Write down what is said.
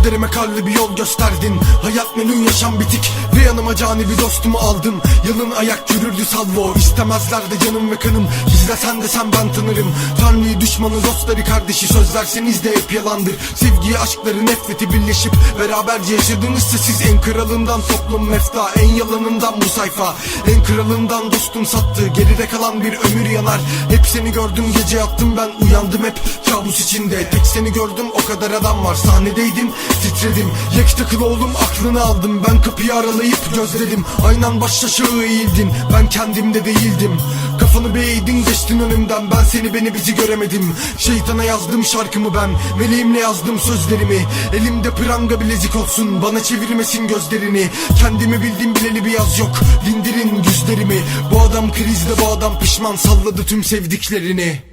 Kaderime karlı bir yol gösterdin. Hayat menün yaşam bitik Ve yanıma cani bir dostumu aldım. Yalın ayak yürürdü salvo. İstemezler de canım ve kanım. Gizle sen de sen ben tanırım. Tanrıyı düşmanı dostları kardeşi. Sözlerseniz de hep yalandır. Sevgiyi aşkları nefreti birleşip Beraberce yaşadığınızsa siz. En kralından toplum mefta En yalanından bu sayfa. En kralından dostum sattı Geride kalan bir ömür yanar. Hep seni gördüm gece yattım ben Uyandım hep kabus içinde. Tek seni gördüm o kadar adam var. Sahnedeydim titredim. Yek takılı oğlum aklını aldım. Ben kapıyı aralayıp gözledim Aynen baş eğildin. Ben kendimde değildim. Kafanı beğdin geçtin önümden. Ben seni beni bizi göremedim. Şeytana yazdım şarkımı ben. Meleğimle yazdım sözlerimi. Elimde pranga bilezik olsun. Bana çevirmesin gözlerini. Kendimi bildim bileli bir yaz yok. Dindirin yüzlerimi Bu adam krizde bu adam pişman. Salladı tüm sevdiklerini